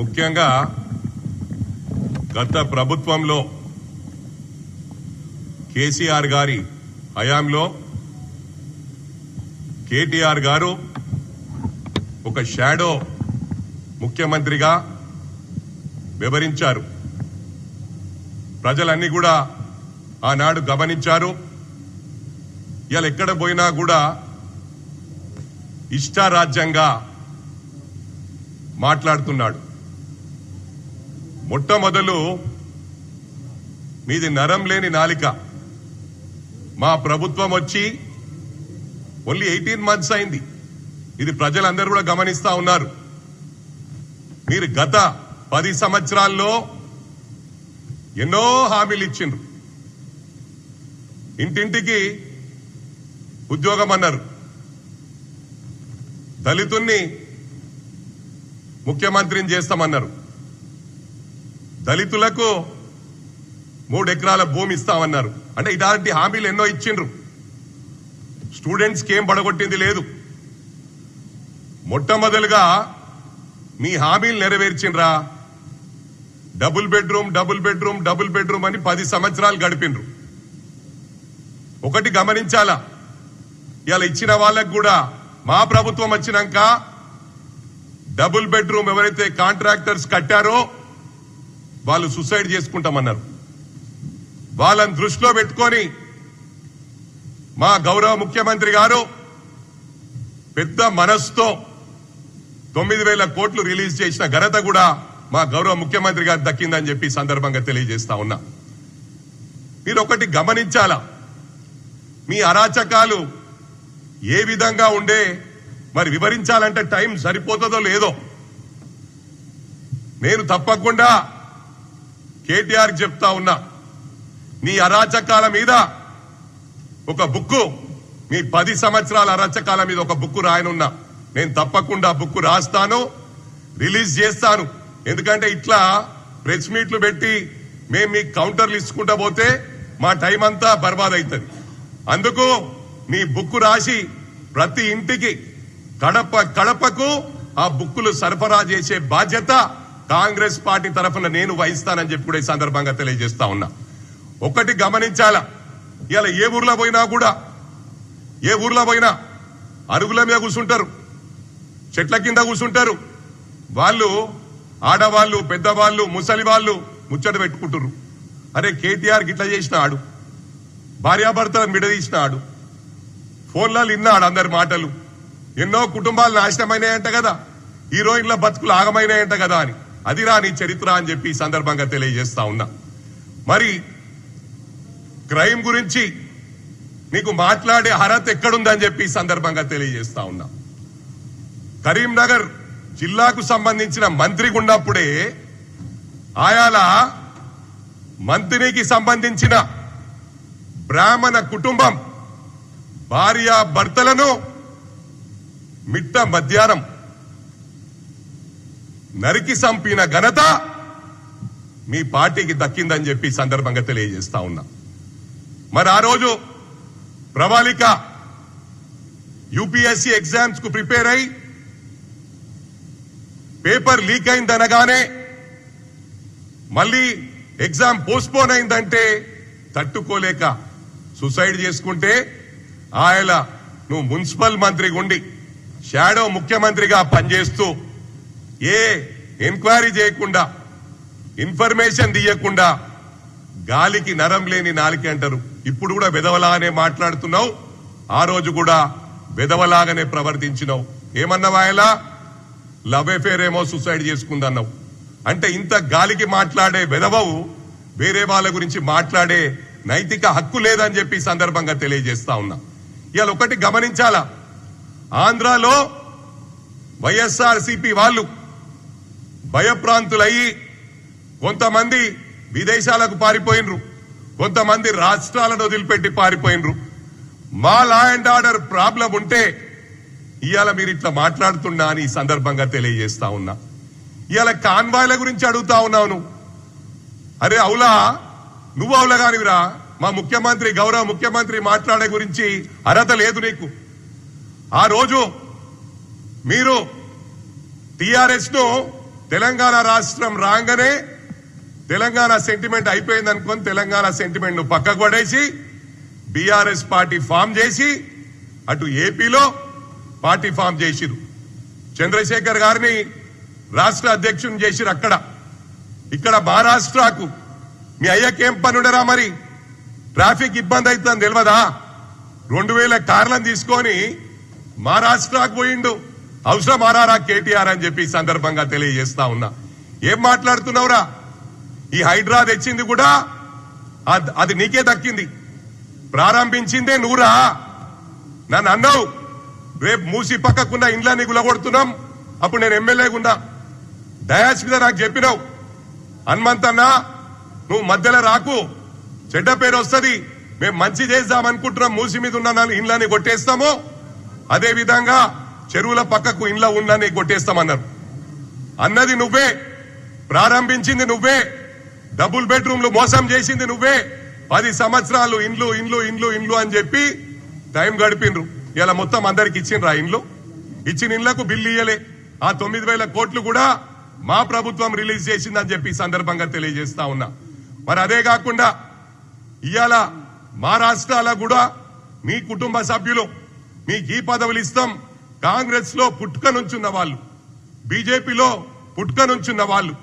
ముఖ్యంగా గత ప్రభుత్వంలో కేసీఆర్ గారి హయాంలో కేటీఆర్ గారు ఒక షాడో ముఖ్యమంత్రిగా వివరించారు ప్రజలన్నీ కూడా ఆనాడు గమనించారు. ఇవాళ ఎక్కడ పోయినా కూడా ఇష్టారాజ్యంగా మాట్లాడుతున్నాడు. మొట్టమొదలు మీది నరం లేని నాలిక. మా ప్రభుత్వం వచ్చి ఓన్లీ ఎయిటీన్ మంత్స్ అయింది. ఇది ప్రజలందరూ కూడా గమనిస్తా ఉన్నారు. మీరు గత పది సంవత్సరాల్లో ఎన్నో హామీలు ఇచ్చిండ్రు. ఇంటింటికి ఉద్యోగం అన్నారు దళితుణ్ణి ముఖ్యమంత్రిని చేస్తామన్నారు. దళితులకు మూడు ఎకరాల భూమి ఇస్తామన్నారు. అంటే ఇలాంటి హామీలు ఎన్నో ఇచ్చిండ్రు. స్టూడెంట్స్కి ఏం పడగొట్టింది లేదు. మొట్టమొదలుగా మీ హామీలు నెరవేర్చిండ్రా. Double bedroom double bedroom double bedroom అని పది సంవత్సరాలు గడిపిండ్రు. ఒకటి గమనించాలా? ఇలా ఇచ్చిన వాళ్ళకు కూడా మా ప్రభుత్వం వచ్చినాక డబుల్ బెడ్రూమ్ ఎవరైతే కాంట్రాక్టర్స్ కట్టారో వాళ్ళు సుసైడ్ చేసుకుంటామన్నారు. వాళ్ళని దృష్టిలో పెట్టుకొని మా గౌరవ ముఖ్యమంత్రి గారు పెద్ద మనస్సుతో తొమ్మిది వేల కోట్లు రిలీజ్ చేసిన ఘనత కూడా మా గౌరవ ముఖ్యమంత్రి గారు దక్కిందని చెప్పి సందర్భంగా తెలియజేస్తా ఉన్నా. మీరు ఒకటి గమనించాలా? మీ అరాచకాలు ఏ విధంగా ఉండే మరి వివరించాలంటే టైం సరిపోతుందో లేదో? నేను తప్పకుండా కేటీఆర్ చెప్తా ఉన్నా నీ అరాచకాల మీద ఒక బుక్కు మీ పది సంవత్సరాల అరాచకాల మీద ఒక బుక్కు రాయనున్నా. నేను తప్పకుండా బుక్ రాస్తాను రిలీజ్ చేస్తాను. ఎందుకంటే ఇట్లా ప్రెస్ మీట్లు పెట్టి మేము మీ కౌంటర్లు ఇచ్చుకుంటా పోతే మా టైం అంతా బర్బాద్ అవుతుంది అందుకు మీ బుక్ రాసి ప్రతి ఇంటికి కడప కడపకు ఆ బుక్కులు సరఫరా చేసే బాధ్యత కాంగ్రెస్ పార్టీ తరఫున నేను వహిస్తానని చెప్పి కూడా ఈ సందర్భంగా తెలియజేస్తా ఉన్నా. ఒకటి గమనించాలా. ఇలా ఏ ఊర్లో పోయినా కూడా ఏ ఊర్లో పోయినా అరుగుల మీద కూర్చుంటారు. చెట్ల కింద కూర్చుంటారు. వాళ్ళు ఆడవాళ్ళు పెద్దవాళ్ళు ముసలి వాళ్ళు ముచ్చట పెట్టుకుంటారు అరే కేటీఆర్ గిట్లా భార్యాభర్తల భార్యాభర్తలను విడదీసినాడు ఫోన్లలో విన్నాడు అందరి మాటలు. ఎన్నో కుటుంబాలు నాశనమైనాయంట కదా. హీరోయిన్ల బతుకులు ఆగమైనాయంట కదా అని. అది రాని చరిత్ర అని చెప్పి ఈ సందర్భంగా తెలియజేస్తా ఉన్నా. మరి క్రైమ్ గురించి నీకు మాట్లాడే అర్హత ఎక్కడుందని చెప్పి ఈ సందర్భంగా తెలియజేస్తా ఉన్నా. కరీంనగర్ జిల్లాకు సంబంధించిన మంత్రికి ఉన్నప్పుడే ఆయాల మంత్రికి సంబంధించిన బ్రాహ్మణ కుటుంబం భార్య భర్తలను మిట్ట మధ్యాహ్నం నరికి సంపిన ఘనత మీ పార్టీకి దక్కిందని చెప్పి సందర్భంగా తెలియజేస్తా ఉన్నా. మరి ఆ రోజు ప్రవాళిక యూపీఎస్సీ ఎగ్జామ్స్కు ప్రిపేర్ అయి పేపర్ లీక్ అయిందనగానే మళ్ళీ ఎగ్జామ్ పోస్ట్పోన్ అయిందంటే తట్టుకోలేక సూసైడ్ చేసుకుంటే ఆయన నువ్వు మున్సిపల్ మంత్రిగా ఉండి షాడో ముఖ్యమంత్రిగా పనిచేస్తూ ఏ ఎంక్వైరీ చేయకుండా ఇన్ఫర్మేషన్ తీయకుండా గాలికి నరం లేని నాలికి అంటారు. ఇప్పుడు కూడా విధవలాగానే మాట్లాడుతున్నావు ఆ రోజు కూడా విధవలాగానే ప్రవర్తించినావు. ఏమన్నావా ఆయన? లవ్ ఎఫేర్ ఏమో సూసైడ్ చేసుకుందన్నావు. అంటే ఇంత గాలికి మాట్లాడే విధవవు వేరే వాళ్ళ గురించి మాట్లాడే నైతిక హక్కు లేదని చెప్పి సందర్భంగా తెలియజేస్తా ఉన్నా. ఇవాళ ఒకటి గమనించాలా? ఆంధ్రాలో వైఎస్ఆర్ సిపి వాళ్ళు భయప్రాంతులయ్యి కొంతమంది విదేశాలకు పారిపోయినరు. కొంతమంది రాష్ట్రాలను వదిలిపెట్టి పారిపోయినరు. మా లా అండ్ ఆర్డర్ ప్రాబ్లం ఉంటే ఇవాళ మీరు ఇట్లా మాట్లాడుతున్నా అని ఈ సందర్భంగా తెలియజేస్తా ఉన్నా. ఇవాళ కాన్వాయ్ల గురించి అడుగుతా ఉన్నావు అరే అవులా నువ్వు అవులగానివిరా మా ముఖ్యమంత్రి గౌరవ ముఖ్యమంత్రి మాట్లాడే గురించి అర్హత లేదు నీకు. ఆ రోజు మీరు టిఆర్ఎస్ను తెలంగాణ రాష్ట్రం రాగానే తెలంగాణ సెంటిమెంట్ అయిపోయింది అనుకొని తెలంగాణ సెంటిమెంట్ను పక్కకు పడేసి బీఆర్ఎస్ పార్టీ ఫామ్ చేసి అటు ఏపీలో పార్టీ ఫామ్ చేసిరు. చంద్రశేఖర్ గారిని రాష్ట్ర అధ్యక్షుని చేసిరు అక్కడ. ఇక్కడ మహారాష్ట్రకు మీ అయ్యకేం పనుండరా మరి? ట్రాఫిక్ ఇబ్బంది అవుతుందని తెలియదా రెండు వేల కార్లను తీసుకొని మహారాష్ట్రకు పోయిండు. అవసరం మారారా కేటీఆర్ అని చెప్పి సందర్భంగా తెలియజేస్తా ఉన్నా. ఏం మాట్లాడుతున్నావురా? ఈ హైడ్రా తెచ్చింది కూడా అది నీకే దక్కింది. ప్రారంభించిందే నువ్వురా నన్ను అన్నావు రేపు మూసి పక్కకున్న ఇండ్లని గులగొడుతున్నాం. అప్పుడు నేను ఎమ్మెల్యేగా ఉన్నా. దయాస్ మీద నాకు చెప్పినావు హనుమంతన్నా నువ్వు మధ్యలో రాకు. చెడ్డ పేరు వస్తుంది. మేము మంచి చేద్దాం అనుకుంటున్నాం మూసి మీద ఉన్న నాలుగు ఇండ్లని కొట్టేస్తాము. అదే విధంగా చెరువుల పక్కకు ఇండ్ల ఉండని కొట్టేస్తామన్నారు. అన్నది నువ్వే ప్రారంభించింది నువ్వే డబుల్ బెడ్రూమ్లు మోసం చేసింది నువ్వే పది సంవత్సరాలు ఇండ్లు ఇండ్లు ఇండ్లు ఇండ్లు అని చెప్పి టైం గడిపిండ్రు. ఇలా మొత్తం అందరికి ఇచ్చిండ్రా ఇండ్లు? ఇచ్చిన ఇండ్లకు బిల్లు ఇయ్యలే. ఆ తొమ్మిది వేల కోట్లు కూడా మా ప్రభుత్వం రిలీజ్ చేసిందని చెప్పి సందర్భంగా తెలియజేస్తా ఉన్నా. మరి అదే కాకుండా ఇవాళ మా రాష్ట్రాల కూడా మీ కుటుంబ సభ్యులు మీకు ఈ పదవులు ఇస్తాం. కాంగ్రెస్లో పుట్టుక నుంచున్న వాళ్ళు బీజేపీలో పుట్టుక నుంచున్న వాళ్ళు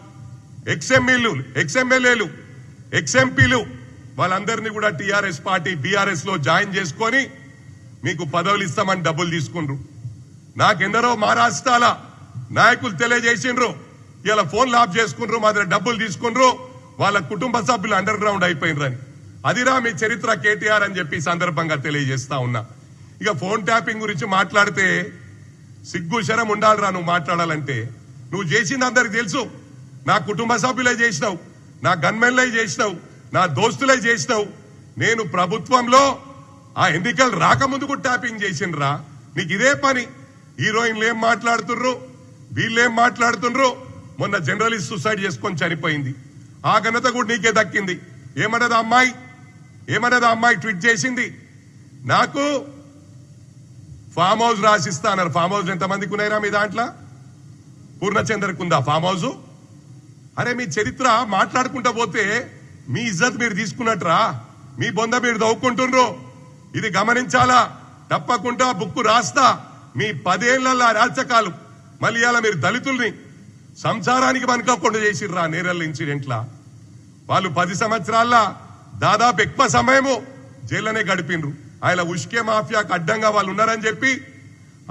ఎక్స్ఎంఈలు ఎక్స్ఎమ్మెల్యేలు ఎక్స్ఎంపీలు వాళ్ళందరినీ కూడా టీఆర్ఎస్ పార్టీ బీఆర్ఎస్లో జాయిన్ చేసుకొని మీకు పదవులు ఇస్తామని డబ్బులు తీసుకుండ్రు. నాకెందరో మహారాష్ట్రాల నాయకులు తెలియజేసిండ్రు. ఇలా ఫోన్లు ఆఫ్ చేసుకుండ్రు మా దగ్గర డబ్బులు తీసుకుండ్రు. వాళ్ళ కుటుంబ సభ్యులు అండర్ గ్రౌండ్ అయిపోయినరని అదిరా మీ చరిత్ర కేటీఆర్ అని చెప్పి సందర్భంగా తెలియజేస్తా ఉన్నా. ఇక ఫోన్ ట్యాపింగ్ గురించి మాట్లాడితే సిగ్గు శరం ఉండాలిరా నువ్వు మాట్లాడాలంటే. నువ్వు చేసింది అందరికి తెలుసు. నా కుటుంబ సభ్యులే చేసినావు. నా గన్మెన్లే చేసినావు. నా దోస్తులే చేసినావు. నేను ప్రభుత్వంలో ఆ ఎన్నికలు రాకముందుకు ట్యాపింగ్ చేసిండ్రా. నీకు ఇదే పని. హీరోయిన్లు ఏం మాట్లాడుతుర్రు? వీళ్ళేం మాట్లాడుతుండ్రు మొన్న జర్నలిస్ట్ సూసైడ్ చేసుకొని చనిపోయింది. ఆ ఘనత కూడా నీకే దక్కింది. ఏమన్నది అమ్మాయి? ఏమన్నది అమ్మాయి ట్వీట్ చేసింది? నాకు ఫామ్ హౌస్ రాసిస్తా అన్నారు. ఫామ్ హౌస్ ఎంతమందికి ఉన్నాయిరా మీ దాంట్లో? పూర్ణచంద్రకు ఉందా ఫామ్ హౌస్? అరే మీ చరిత్ర మాట్లాడుకుంటా పోతే మీ ఇజ్జత్ మీరు తీసుకున్నట్రా? మీ బొంద మీరు దవ్వుకుంటుండ్రు ఇది గమనించాలా? తప్పకుండా బుక్కు రాస్తా. మీ పదేళ్ళ రాచకాలు మళ్ళీ ఇవాళ మీరు దళితుల్ని సంసారానికి మనకకుండా చేసిర్రా నేరల్ ఇన్సిడెంట్లా. వాళ్ళు పది సంవత్సరాల దాదాపు ఎక్కువ సమయము జైల్లోనే గడిపిండ్రు. ఆయన ఉష్కే మాఫియాకు అడ్డంగా వాళ్ళు ఉన్నారని చెప్పి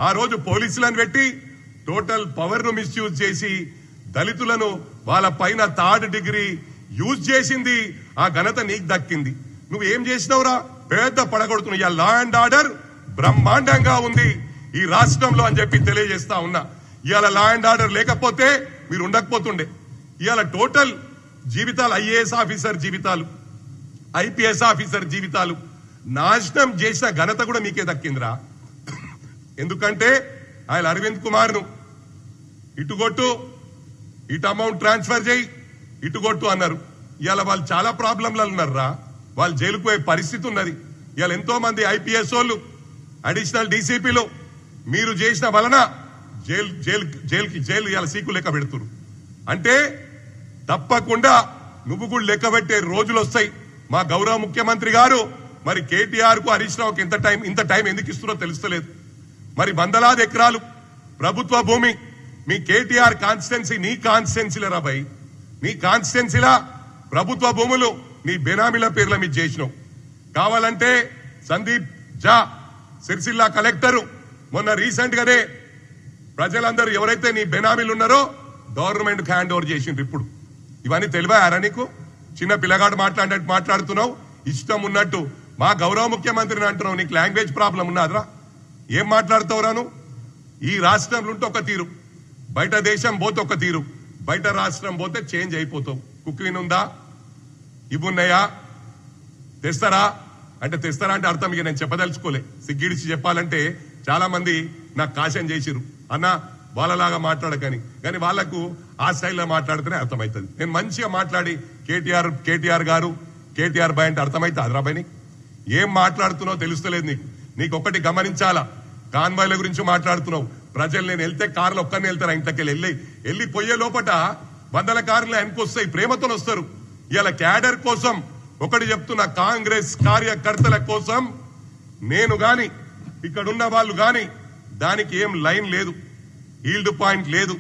ఆ రోజు పోలీసులను పెట్టి టోటల్ పవర్ను మిస్యూజ్ చేసి దళితులను వాళ్ళ పైన థర్డ్ డిగ్రీ యూజ్ చేసింది. ఆ ఘనత నీకు దక్కింది. నువ్వు ఏం చేసినావురా? పెద్ద పడగొడుతున్నా ఇవాళ లా అండ్ ఆర్డర్ బ్రహ్మాండంగా ఉంది. ఈ రాష్ట్రంలో అని చెప్పి తెలియజేస్తా ఉన్నా. ఇవాళ లా అండ్ ఆర్డర్ లేకపోతే మీరు ఉండకపోతుండే. ఇవాళ టోటల్ జీవితాలు ఐఏఎస్ ఆఫీసర్ జీవితాలు ఐపీఎస్ ఆఫీసర్ జీవితాలు నాశనం చేసిన ఘనత కూడా మీకే దక్కిందిరా. ఎందుకంటే ఆయన అరవింద్ కుమార్ను ఇటుగొట్టు ఇటు అమౌంట్ ట్రాన్స్ఫర్ చేయి ఇటుగొట్టు అన్నారు. ఇవాళ వాళ్ళు చాలా ప్రాబ్లంలలో ఉన్నారురా. వాళ్ళు జైలుకు పోయే పరిస్థితి ఉన్నది. ఇవాళ ఎంతో మంది ఐపీఎస్ వాళ్ళు అడిషనల్ డీసీపీలు మీరు చేసిన వలన జైలు జైలు జైలుకి జైలు ఇవాళ సీకు లెక్క పెడుతురు అంటే తప్పకుండా నువ్వు కూడా లెక్క పెట్టే రోజులు వస్తాయి. మా గౌరవ ముఖ్యమంత్రి గారు మరి కేటీఆర్కు హరీష్ రావుకి ఇంత టైం ఇంత టైం ఎందుకు ఇస్తున్నారో తెలుస్తలేదు. మరి వందలాది ఎకరాలు ప్రభుత్వ భూమి మీ కేటీఆర్ కాన్స్టిట్యున్సీ నీ కాన్స్టిట్యున్సీలరా రాబాయి నీ కాన్స్టిట్యున్సీలా ప్రభుత్వ భూములు నీ బెనామీల పేర్ల మీద చేసినావు. కావాలంటే సందీప్ జా సిరిసిల్ల కలెక్టరు. మొన్న రీసెంట్ గానే ప్రజలందరూ ఎవరైతే నీ బెనామీలు ఉన్నారో గవర్నమెంట్ హ్యాండ్ ఓవర్ చేసిండ్రు ఇప్పుడు. ఇవన్నీ తెలివారా నీకు? చిన్న పిల్లగాడు మాట్లాడినట్టు మాట్లాడుతున్నావు. ఇష్టం ఉన్నట్టు మా గౌరవ ముఖ్యమంత్రిని అంటున్నావు నీకు లాంగ్వేజ్ ప్రాబ్లం ఉన్నదిరా. ఏం మాట్లాడుతావురా రాను ఈ రాష్ట్రంలో ఉంటే ఒక తీరు. బయట దేశం పోతే ఒక తీరు. బయట రాష్ట్రం పోతే చేంజ్ అయిపోతావు. కుక్వీన్ ఉందా ఇవున్నాయా తెస్తారా? అంటే తెస్తారా అంటే అర్థం ఇక నేను చెప్పదలుచుకోలే. సిగ్గిడిచి చెప్పాలంటే చాలా మంది నాకు కాశం చేసిరు అన్న వాళ్ళలాగా మాట్లాడకని. కానీ వాళ్ళకు ఆ స్టైల్లో మాట్లాడితేనే అర్థమవుతుంది. నేను మంచిగా మాట్లాడి కేటీఆర్ కేటీఆర్ గారు కేటీఆర్ బాయ్ అంటే అర్థమైతే అదరాబాయ్ నీకు ఏం మాట్లాడుతున్నావు తెలుస్తలేదు నీకు. నీకు ఒకటి గమనించాలా? కాన్వాయ్ల గురించి మాట్లాడుతున్నావు. ప్రజలు నేను వెళ్తే కార్లు ఒక్కరిని వెళ్తారు? ఇంతకెళ్ళి వెళ్ళి వెళ్ళి పోయే లోపట వందల కార్లు ఆయనకు వస్తాయి ప్రేమతో వస్తారు. ఇలా క్యాడర్ కోసం ఒకటి చెప్తున్న కాంగ్రెస్ కార్యకర్తల కోసం నేను గాని ఇక్కడ ఉన్న వాళ్ళు గాని దానికి ఏం లైన్ లేదు ఈల్డ్ పాయింట్ లేదు.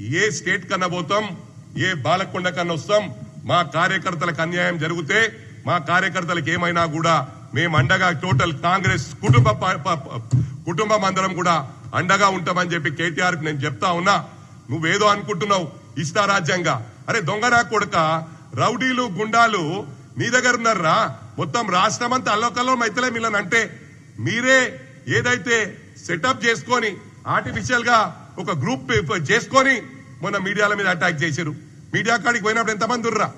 ఏ స్టేట్ కన్నా పోతాం ఏ బాలకొండ కన్నా వస్తాం మా కార్యకర్తలకు అన్యాయం జరిగితే మా కార్యకర్తలకు ఏమైనా కూడా మేము అండగా టోటల్ కాంగ్రెస్ కుటుంబ ప- కుటుంబం అందరం కూడా అండగా ఉంటామని చెప్పి కేటీఆర్కి నేను చెప్తా ఉన్నా. నువ్వేదో అనుకుంటున్నావు ఇష్టారాజ్యంగా అరే దొంగరా కొడుక రౌడీలు గుండాలు నీ దగ్గర ఉన్నారా? మొత్తం రాష్ట్రం అంతా అల్లకల్లం అయితలే మిల్లని అంటే మీరే ఏదైతే సెటప్ చేసుకొని ఆర్టిఫిషియల్గా ఒక గ్రూప్ చేసుకొని మొన్న మీడియాల మీద అటాక్ చేశారు. మీడియా కాడికి పోయినప్పుడు ఎంతమంది ఉర్రా?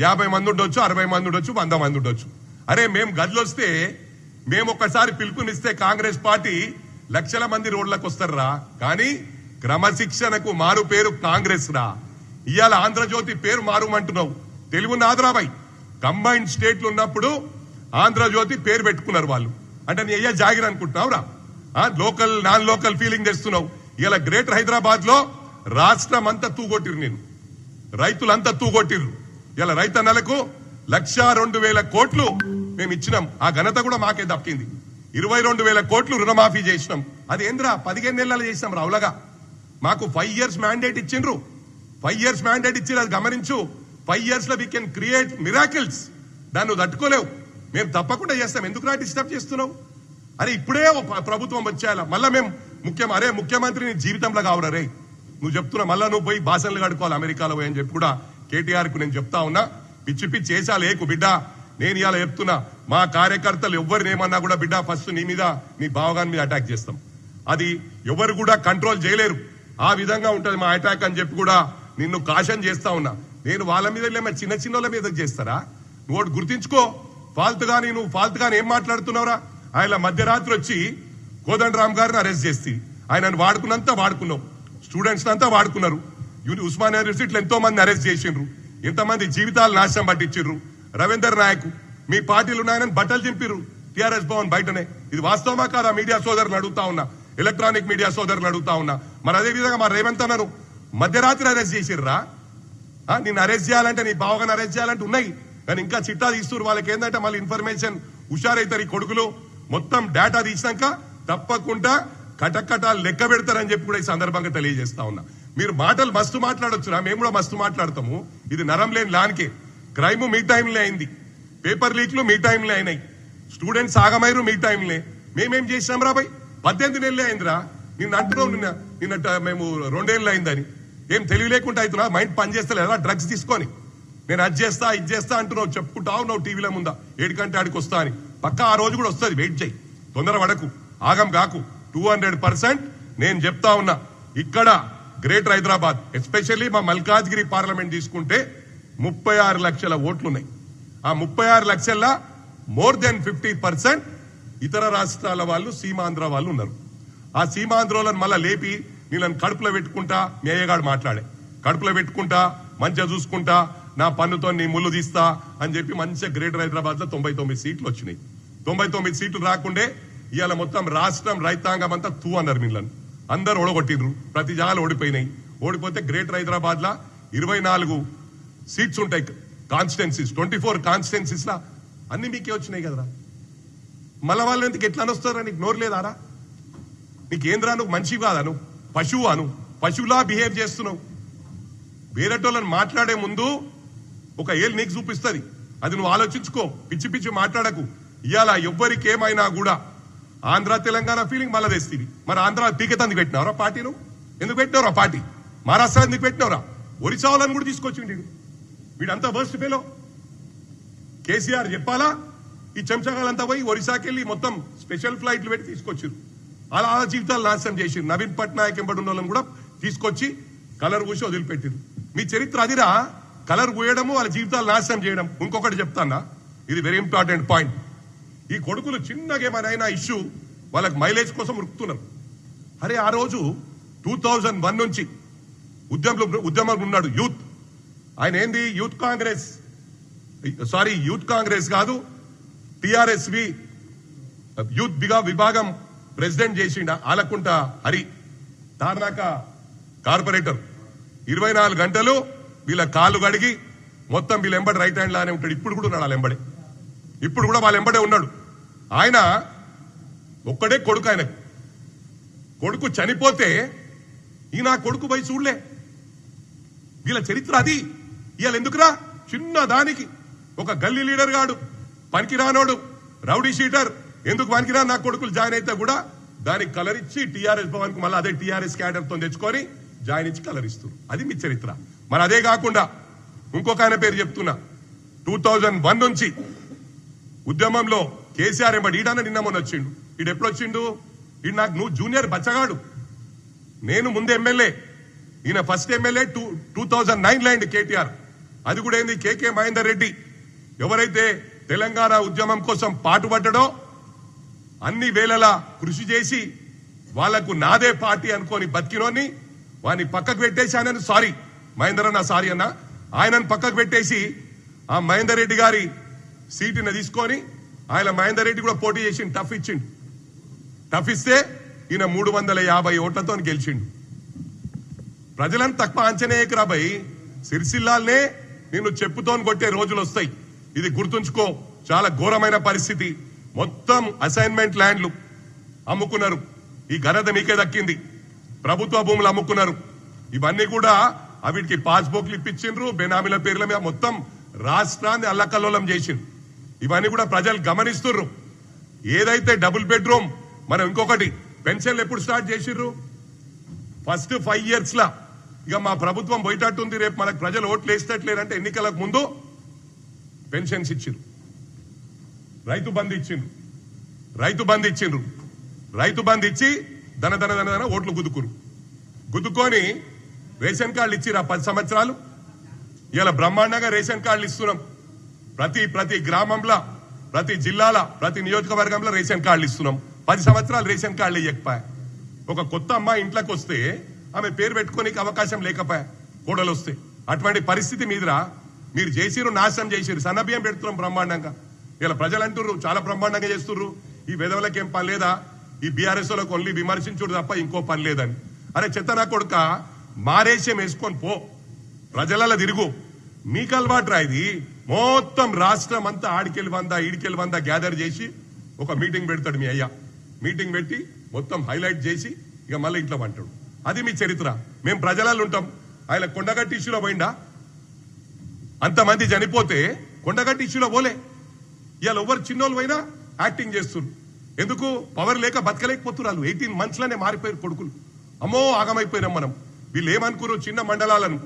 యాభై మంది ఉండొచ్చు అరవై మంది ఉండొచ్చు వంద మంది ఉండొచ్చు. అరే మేము గదిలొస్తే మేము ఒక్కసారి పిలుపునిస్తే కాంగ్రెస్ పార్టీ లక్షల మంది రోడ్లకు వస్తారా కానీ క్రమశిక్షణకు మారు పేరు కాంగ్రెస్ రా ఇవాళ ఆంధ్రజ్యోతి పేరు మారుమంటున్నావు. తెలుగు నాదరాబాయ్ కంబైన్డ్ స్టేట్లు ఉన్నప్పుడు ఆంధ్రజ్యోతి పేరు పెట్టుకున్నారు వాళ్ళు. అంటే నీ అయ్యా జాగిర్ అనుకుంటున్నావురా? లోకల్ నాన్ లోకల్ ఫీలింగ్ తెస్తున్నావు. ఇలా గ్రేటర్ హైదరాబాద్లో రాష్ట్రం అంతా తూగొట్టిరు నేను రైతులంతా తూగొట్టిర్రు. ఇలా రైతన్నలకు లక్ష రెండు వేల కోట్లు మేము ఇచ్చినాం. ఆ ఘనత కూడా మాకే దక్కింది. ఇరవై రెండు వేల కోట్లు రుణమాఫీ చేసినాం. అది ఏంద్రా? పదిహేను నెలలు చేసినాం రావులగా. మాకు ఫైవ్ ఇయర్స్ మ్యాండేట్ ఇచ్చిండ్రు. ఫైవ్ ఇయర్స్ మ్యాండేట్ ఇచ్చి అది గమనించు. ఫైవ్ ఇయర్స్లో వీ కెన్ క్రియేట్ మిరాకిల్స్ దాన్ని తట్టుకోలేవు. మేము తప్పకుండా చేస్తాం. ఎందుకు నా డిస్టర్బ్ చేస్తున్నావు? అరే ఇప్పుడే ప్రభుత్వం వచ్చేయాల? మళ్ళా మేము ముఖ్యం అరే ముఖ్యమంత్రిని జీవితంలో కావురా రే. నువ్వు చెప్తున్నా మళ్ళా నువ్వు పోయి భాషలు కడుకోవాలి అమెరికాలో పోయి అని చెప్పి కూడా కేటీఆర్కు నేను చెప్తా ఉన్నా. పిచ్చి పిచ్చి చేసాలు ఏకు బిడ్డ. నేను ఇలా చెప్తున్నా మా కార్యకర్తలు ఎవరిని ఏమన్నా కూడా బిడ్డ ఫస్ట్ నీ మీద నీ బావగాని మీద అటాక్ చేస్తాం. అది ఎవరు కూడా కంట్రోల్ చేయలేరు. ఆ విధంగా ఉంటుంది మా అటాక్ అని చెప్పి కూడా నిన్ను కాషన్ చేస్తా ఉన్నా. నేను వాళ్ళ మీద లేమో చిన్న చిన్న వాళ్ళ మీద చేస్తారా? నువ్వు గుర్తించుకో. ఫాల్తుగా గాని నువ్వు ఫాల్తు ఏం మాట్లాడుతున్నావురా? ఆయన మధ్యరాత్రి వచ్చి కోదండరామ్ గారిని అరెస్ట్ చేసి ఆయనను వాడుకున్నంత వాడుకున్నావు స్టూడెంట్స్ అంతా వాడుకున్నారు. యూని ఉస్మానియా యూనివర్సిటీలో ఎంతో మంది అరెస్ట్ చేసిండ్రు. ఎంతమంది జీవితాలు నాశనం పట్టించిర్రు. రవీందర్ నాయక్ మీ పార్టీలు ఉన్నాయని బట్టలు చింపిర్రు. టిఆర్ఎస్ భవన్ బయటనే. ఇది వాస్తవమా కాదా? మీడియా సోదరులు అడుగుతా ఉన్నా. ఎలక్ట్రానిక్ మీడియా సోదరులు అడుగుతా ఉన్నా. మరి అదే విధంగా మా రేవంత్ అన్నారు మధ్యరాత్రి అరెస్ట్ చేసిర్రా? నేను అరెస్ట్ చేయాలంటే నీ బావగాని అరెస్ట్ చేయాలంటే ఉన్నాయి. కానీ ఇంకా చిట్టా తీస్తున్నారు వాళ్ళకి ఏంటంటే మళ్ళీ ఇన్ఫర్మేషన్ హుషారైతారు ఈ కొడుకులు. మొత్తం డేటా తీసినాక తప్పకుండా కటకటాలు లెక్క పెడతారని చెప్పి కూడా ఈ సందర్భంగా తెలియజేస్తా ఉన్నా. మీరు మాటలు మస్తు మాట్లాడొచ్చురా మేము కూడా మస్తు మాట్లాడతాము. ఇది నరం లేని లానికే. క్రైమ్ మీ టైంలో అయింది. పేపర్ లీక్లు మీ టైంలో అయినాయి. స్టూడెంట్స్ ఆగమైరు మీ టైంలే. మేమేం చేసినాం రా భయ్? పద్దెనిమిది నెలలే అయిందిరా. నిన్న అంటున్నావు నిన్న నిన్న మేము రెండేళ్ళు అయిందని. ఏం తెలివి లేకుండా అవుతున్నా? మైండ్ పని చేస్తలేదా? డ్రగ్స్ తీసుకొని. నేను అది చేస్తా ఇది చేస్తా అంటున్నావు. చెప్పుకుంటావు నువ్వు టీవీలో ముందా. ఏడు గంట ఆడికి వస్తా అని. పక్క ఆ రోజు కూడా వస్తుంది. వెయిట్ చేయి. తొందర పడకు ఆగం కాకు. టూ హండ్రెడ్ పర్సెంట్ నేను చెప్తా ఉన్నా. ఇక్కడ గ్రేటర్ హైదరాబాద్ ఎస్పెషల్లీ మా మల్కాజ్గిరి పార్లమెంట్ తీసుకుంటే ముప్పై ఆరు లక్షల ఓట్లున్నాయి. ఆ ముప్పై ఆరు లక్షల మోర్ దెన్ ఫిఫ్టీ పర్సెంట్ ఇతర రాష్ట్రాల వాళ్ళు సీమాంధ్ర వాళ్ళు ఉన్నారు. ఆ సీమాంధ్రోలను మళ్ళా లేపి నీళ్ళని కడుపులో పెట్టుకుంటా మేయగాడు మాట్లాడే. కడుపులో పెట్టుకుంటా మంచిగా చూసుకుంటా నా పన్నుతో నీ ముళ్ళు తీస్తా అని చెప్పి మంచిగా గ్రేటర్ హైదరాబాద్లో తొంభై తొమ్మిది సీట్లు వచ్చినాయి. తొంభై తొమ్మిది సీట్లు రాకుండే ఇవాళ మొత్తం రాష్ట్రం రైతాంగం అంతా తూ అన్నారు నీళ్ళని. అందరు ఓడగొట్టిండ్రు ప్రతి జాగాలు ఓడిపోయినాయి. ఓడిపోతే గ్రేటర్ హైదరాబాద్ లా ఇరవై నాలుగు సీట్స్ ఉంటాయి. కాన్స్టిట్యున్సీస్ ట్వంటీ ఫోర్ కాన్స్టిట్యున్సీస్ లా అన్ని మీకే వచ్చినాయి కదరా. మళ్ళా వాళ్ళు ఎందుకు ఎట్లా అనొస్తారా నీకు నోరు లేదారా? నీకేంద్రా నువ్వు? మనిషి కాదా నువ్వు? పశువు అను పశువులా బిహేవ్ చేస్తున్నావు. వేరేటోళ్ళని మాట్లాడే ముందు ఒక ఏలు నీకు చూపిస్తుంది. అది నువ్వు ఆలోచించుకో. పిచ్చి పిచ్చి మాట్లాడకు. ఇవాళ ఎవ్వరికి ఏమైనా కూడా ఆంధ్ర తెలంగాణ ఫీలింగ్ మళ్ళా తెస్తుంది మరి ఆంధ్ర పీకెతందుకు పెట్టినవరా పార్టీ పార్టీను? ఎందుకు పెట్టినవరా పార్టీ? మహారాష్ట్ర ఎందుకు పెట్టినవరా? ఒరిస్సా వాళ్ళని కూడా తీసుకొచ్చిండు వీడంతా వర్స్ట్ ఫెలో కేసీఆర్ చెప్పాలా? ఈ చెంచగాలంతా పోయి ఒరిస్సాకి వెళ్ళి మొత్తం స్పెషల్ ఫ్లైట్లు పెట్టి తీసుకొచ్చారు అలా అలా జీవితాలు నాశనం చేసిండు. నవీన్ పట్నాయక్ ఎంబడి ఉన్న వాళ్ళని కూడా తీసుకొచ్చి కలర్ పూసి వదిలిపెట్టిరు మీ చరిత్ర అదిరా? కలర్ పూయడము వాళ్ళ జీవితాలు నాశనం చేయడం. ఇంకొకటి చెప్తానా? ఇది వెరీ ఇంపార్టెంట్ పాయింట్ ఈ కొడుకులు చిన్నగా ఇష్యూ. వాళ్ళకి మైలేజ్ కోసం ఉరుకుతున్నారు. అరే ఆ రోజు టూ థౌజండ్ వన్ నుంచి ఉద్యమంలో ఉద్యమంలో ఉన్నాడు యూత్. ఆయన ఏంది? Youth Congress. Sorry youth Congress కాదు టిఆర్ఎస్వి యూత్ దిగా విభాగం ప్రెసిడెంట్ చేసిండ ఆలకుంట హరి. తార్నాక కార్పొరేటర్. ఇరవై నాలుగు గంటలు వీళ్ళ కాళ్ళు కడిగి మొత్తం వీళ్ళ ఎంబడి రైట్ హ్యాండ్ లానే ఉంటాడు. ఇప్పుడు కూడా ఉన్నాడు వాళ్ళ ఇప్పుడు కూడా వాళ్ళ ఎంబడే ఉన్నాడు. ఆయన ఒక్కడే కొడుకు ఆయనకు. కొడుకు చనిపోతే ఈ నా కొడుకు పోయి చూడలే. వీళ్ళ చరిత్ర అది. ఇవాళ ఎందుకురా? చిన్న దానికి. ఒక గల్లీ లీడర్ గాడు పనికిరానోడు రౌడీ షీటర్. ఎందుకు పనికిరా నా కొడుకులు జాయిన్ అయితే కూడా దానికి కలర్ ఇచ్చి టీఆర్ఎస్ భవన్కు మళ్ళీ అదే టీఆర్ఎస్ క్యాడర్తో తెచ్చుకొని జాయిన్ ఇచ్చి కలర్ ఇస్తారు అది మీ చరిత్ర. మరి అదే కాకుండా ఇంకొక ఆయన పేరు చెప్తున్నా. టూ థౌజండ్ నుంచి ఉద్యమంలో కేసీఆర్ ఎంబడి ఈడన్న నిన్న మొన్న వచ్చిండు. ఈడు ఎప్పుడు వచ్చిండు? ఈడు నాకు నువ్వు జూనియర్ బచ్చగాడు. నేను ముందు ఎమ్మెల్యే. ఈయన first MLA two two thousand నైన్లో అయింది కేటీఆర్. అది కూడా ఏంది? కేకే మహేందర్ రెడ్డి. ఎవరైతే తెలంగాణ ఉద్యమం కోసం పాటుపడ్డడో అన్ని వేళలా కృషి చేసి వాళ్ళకు నాదే పార్టీ అనుకోని బతికినోని వాని పక్కకు పెట్టేసి ఆయనను సారీ. మహేందర్ అన్న సారీ అన్న. ఆయనను పక్కకు పెట్టేసి ఆ మహేందర్ రెడ్డి గారి సీటుని తీసుకొని ఆయన మహేందర్ రెడ్డి కూడా పోటీ చేసిండు టఫ్ ఇచ్చిండు. టఫ్ ఇస్తే ఈయన మూడు వందల యాభై ఓట్లతో గెలిచిండు. ప్రజలను తక్కువ అంచనేయకు రాబాయి సిరిసిల్లాల్నే నిన్ను చెప్పుతోని కొట్టే రోజులు వస్తాయి. ఇది గుర్తుంచుకో చాలా ఘోరమైన పరిస్థితి. మొత్తం అసైన్మెంట్ ల్యాండ్లు అమ్ముకున్నారు. ఈ ఘనత మీకే దక్కింది. ప్రభుత్వ భూములు అమ్ముకున్నారు. ఇవన్నీ కూడా అవిటికి పాస్బుక్లు ఇప్పించిండ్రు బెనామీల పేర్ల మీద మొత్తం రాష్ట్రాన్ని అల్లకల్లోలం చేసిండ్రు. ఇవన్నీ కూడా ప్రజలు గమనిస్తుర్రు. ఏదైతే డబుల్ బెడ్రూమ్ మనం ఇంకొకటి పెన్షన్లు ఎప్పుడు స్టార్ట్ చేసిర్రు? ఫస్ట్ ఫైవ్ ఇయర్స్ లా ఇక మా ప్రభుత్వం పోయేటట్టుంది రేపు మనకు ప్రజలు ఓట్లు వేసేటట్లేదంటే ఎన్నికలకు ముందు పెన్షన్స్ ఇచ్చిండ్రు రైతు బంద్ ఇచ్చిండ్రు రైతు బంద్ ఇచ్చిండ్రు రైతు బంద్ ఇచ్చి ధన ధన ధన ధన ఓట్లు గుద్దుకురు గుద్దుకొని రేషన్ కార్డులు ఇచ్చిరా పది సంవత్సరాలు. ఇలా బ్రహ్మాండంగా రేషన్ కార్డులు ఇస్తున్నాం. ప్రతి ప్రతి గ్రామంలో ప్రతి జిల్లాల ప్రతి నియోజకవర్గంలో రేషన్ కార్డులు ఇస్తున్నాం. పది సంవత్సరాలు రేషన్ కార్డులు ఇవ్వకపోయా ఒక కొత్త అమ్మాయి ఇంట్లోకి వస్తే ఆమె పేరు పెట్టుకోనికి అవకాశం లేకపోయా. కోడలు వస్తే. అటువంటి పరిస్థితి మీదురా. మీరు చేసిరు నాశనం చేసిరు సన్నబియ్యం పెడుతున్నాం బ్రహ్మాండంగా. ఇలా ప్రజలు అంటుర్రు చాలా బ్రహ్మాండంగా చేస్తుర్రు. ఈ విధవులకి ఏం పని లేదా? ఈ బీఆర్ఎస్ వాళ్ళకి ఓన్లీ విమర్శించుడు తప్ప ఇంకో పని లేదని. అరే చెత్త కొడుక మారేష్యం వేసుకొని పో. ప్రజలలో తిరుగు. మీకు అలవాటు రా ఇది. మొత్తం రాష్ట్రం అంతా ఆడికెళ్ళి వందా ఈడికెళ్ళి వందా గ్యాదర్ చేసి ఒక మీటింగ్ పెడతాడు మీ అయ్యా. మీటింగ్ పెట్టి మొత్తం హైలైట్ చేసి ఇక మళ్ళీ ఇంట్లో అంటాడు అది మీ చరిత్ర. మేము ప్రజలలో ఉంటాం. ఆయన కొండగట్టి ఇష్యూలో పోయిండా? అంతమంది చనిపోతే కొండగట్టి ఇష్యూలో పోలే. ఇవాళ ఎవరు చిన్నోళ్ళు పోయినా యాక్టింగ్ చేస్తున్నారు ఎందుకు? పవర్ లేక బతకలేకపోతున్నారు వాళ్ళు. ఎయిటీన్ మంత్స్లోనే మారిపోయారు కొడుకులు. అమ్మో ఆగమైపోయినాం మనం. వీళ్ళు ఏమనుకున్నారు చిన్న మండలాలను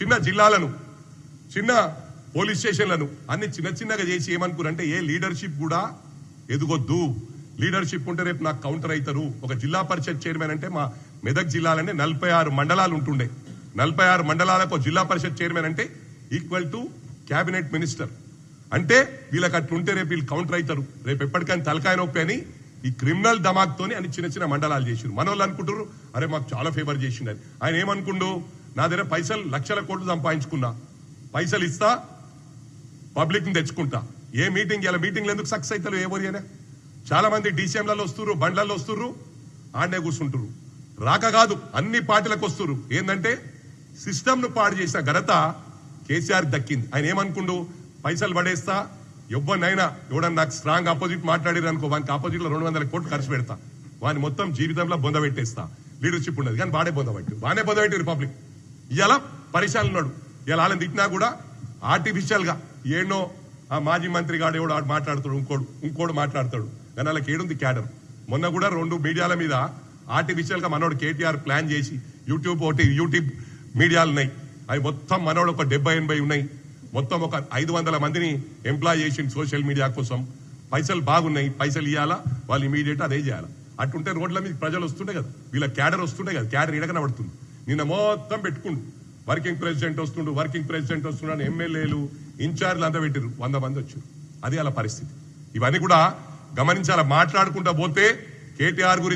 చిన్న జిల్లాలను చిన్న పోలీస్ స్టేషన్లను అన్ని చిన్న చిన్నగా చేసి ఏమనుకున్నారంటే ఏ లీడర్షిప్ కూడా ఎదుగొద్దు. లీడర్షిప్ ఉంటే రేపు నాకు కౌంటర్ అవుతారు ఒక జిల్లా పరిషత్ చైర్మన్ అంటే మా మెదక్ జిల్లాలంటే నలభై ఆరు మండలాలు ఉంటుండే. నలభై ఆరు మండలాలకు ఒక జిల్లా పరిషత్ చైర్మన్ అంటే ఈక్వల్ టు క్యాబినెట్ మినిస్టర్. అంటే వీళ్ళకి అట్లుంటే రేపు వీళ్ళు కౌంటర్ అవుతారు రేపు ఎప్పటికైనా తలకాయ నొప్పి అని ఈ క్రిమినల్ దమాక్తోని అని చిన్న చిన్న మండలాలు చేసిండ్రు. మన వాళ్ళు అనుకుంటారు అరే మాకు చాలా ఫేవర్ చేసిండని. ఆయన ఏమనుకుండు నా దగ్గర పైసలు లక్షల కోట్లు సంపాదించుకున్నా. పైసలు ఇస్తా పబ్లిక్ని తెచ్చుకుంటా. ఏ మీటింగ్ ఇలా మీటింగ్లు ఎందుకు సక్సెస్ అవుతారు ఏ ఏరియా చాలా మంది డీసీఎంలలో వస్తున్నారు బండ్లలో వస్తుర్రు ఆడనే కూర్చుంటారు రాక కాదు అన్ని పార్టీలకు వస్తుర్రు. ఏంటంటే సిస్టమ్ను పాడు చేసిన ఘనత కేసీఆర్ దక్కింది. ఆయన ఏమనుకుండు? పైసలు పడేస్తా ఎవరినైనా ఎవడన్నా నాకు స్ట్రాంగ్ ఆపోజిట్ మాట్లాడారు అనుకో వానికి ఆపోజిట్లో రెండు వందల కోట్లు ఖర్చు పెడతా. వాని మొత్తం జీవితంలో బొంద పెట్టేస్తా. లీడర్షిప్ ఉండదు కానీ బాడే బొంద పెట్టు. బానే బొంద పెట్టి రిపబ్లిక్ ఇలా పరిశాలు ఉన్నాడు ఇలా వాళ్ళని తిట్టినా కూడా ఆర్టిఫిషియల్ ఏనో ఆ మాజీ మంత్రి గాడు ఎవడు ఆడు మాట్లాడతాడు ఇంకోడు ఇంకోడు మాట్లాడతాడు. కానీ వాళ్ళకి ఏడుంది క్యాడర్. మొన్న కూడా రెండు మీడియాల మీద ఆర్టిఫిషియల్గా మనోడు కేటీఆర్ ప్లాన్ చేసి యూట్యూబ్ ఒకటి యూట్యూబ్ మీడియాలు ఉన్నాయి. అవి మొత్తం మనోడు ఒక డెబ్బై ఎనభై ఉన్నాయి. మొత్తం ఒక ఐదు వందల మందిని ఎంప్లాయ్ చేసింది సోషల్ మీడియా కోసం. పైసలు బాగున్నాయి పైసలు ఇవ్వాలా వాళ్ళు ఇమీడియట్ అదే చేయాలి? అట్టుంటే రోడ్ల మీద ప్రజలు వస్తుండే కదా. వీళ్ళ క్యాడర్ వస్తుండే కదా క్యాడర్ ఇడగన పడుతుంది. నిన్న మొత్తం పెట్టుకుంటు వర్కింగ్ ప్రెసిడెంట్ వస్తుండు వర్కింగ్ ప్రెసిడెంట్ వస్తున్నాడు ఎమ్మెల్యేలు ఇన్ఛార్జ్లు అంతా పెట్టారు వంద మంది వచ్చారు. అది అలా పరిస్థితి. ఇవన్నీ కూడా గమనించాలా? మాట్లాడుకుంటా పోతే కేటీఆర్ గురించి